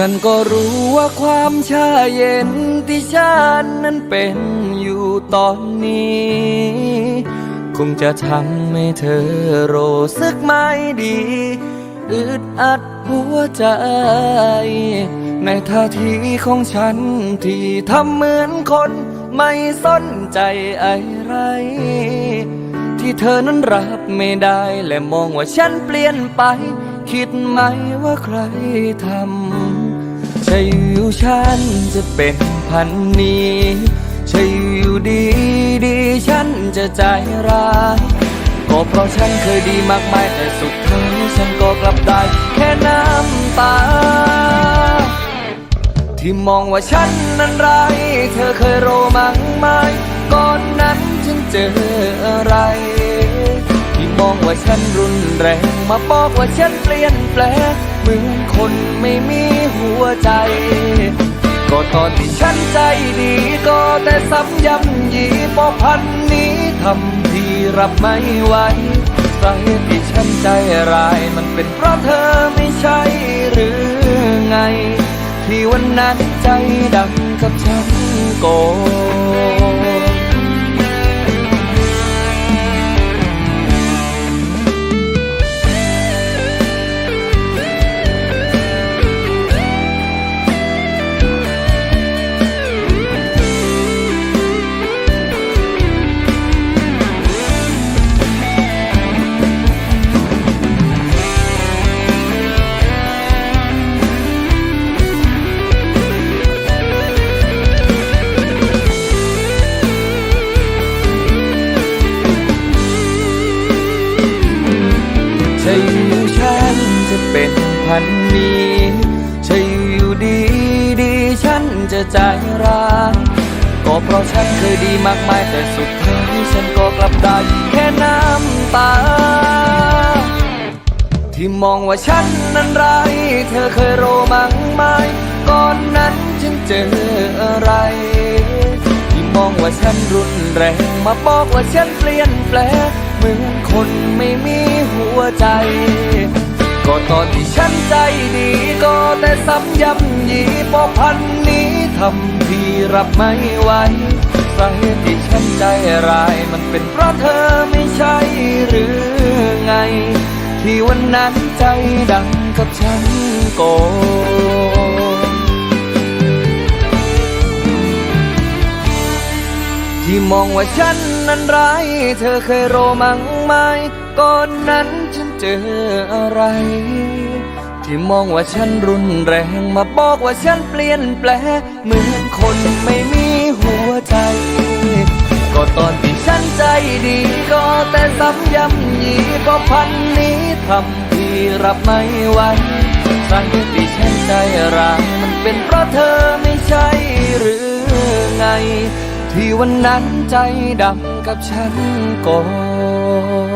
ฉันก็รู้ว่าความชาเย็นที่ฉันนั้นเป็นอยู่ตอนนี้ คงจะทำให้เธอรู้สึกไม่ดี อึดอัดหัวใจ ในท่าทีของฉันที่ทำเหมือนคนไม่สนใจอะไร ที่เธอนั้นรับไม่ได้และมองว่าฉันเปลี่ยนไป คิดไหมว่าใครทำ ใช่อยู่ฉันจะเป็นพันนี้ใช่อยู่ดีดีฉันจะใจร้ายก็เพราะฉันเคยดีมากมายแต่สุดท้ายฉันก็กลับได้แค่น้ำตา ที่มองว่าฉันนั้นร้ายเธอเคยโรมังไหมก่อนนั้นฉันเจออะไร ที่มองว่าฉันรุนแรงมาบอกว่าฉันเปลี่ยนแปลงเหมือนคนไม่มี วใจ ก็ตอนที่ฉันใจดีก็แต่ซ้ำย้ำยีพอพันนี้ทำที่รับไม่ไหวสาเหตุที่ฉันใจร้ายมันเป็นเพราะเธอไม่ใช่หรือไง ที่วันนั้นใจดำกับฉันโก พันนี้ใช่อยู่ดีดีฉันจะใจร้ายก็เพราะฉันเคยดีมากมายแต่สุดท้ายฉันก็กลับได้แค่น้ำตา ที่มองว่าฉันนั้นร้ายเธอเคยโรมังไหมก่อนนั้นฉันเจออะไร ที่มองว่าฉันรุนแรงมาบอกว่าฉันเปลี่ยนแปลงเหมือนคนไม่มีหัวใจ ก็ตอนที่ฉันใจดีก็แต่ซ้ำย้ำยีพอพันนี้ทำที่รับไม่ไหวสาเหตุที่ฉันใจร้ายมันเป็นเพราะเธอไม่ใช่หรือไง ที่วันนั้นใจดังกับฉันโก ที่มองว่าฉันนั้นร้าย เธอเคยโรมังไหมก่อนนั้นฉันเจออะไร ที่มองว่าฉันรุนแรงมาบอกว่าฉันเปลี่ยนแปลงเหมือนคนไม่มีหัวใจ ก็ตอนที่ฉันใจดีก็แต่ซ้ำย้ำยีก็พันนี้ทำที่รับไม่ไหวสาเวันนั้นใจดำกับฉันก่อน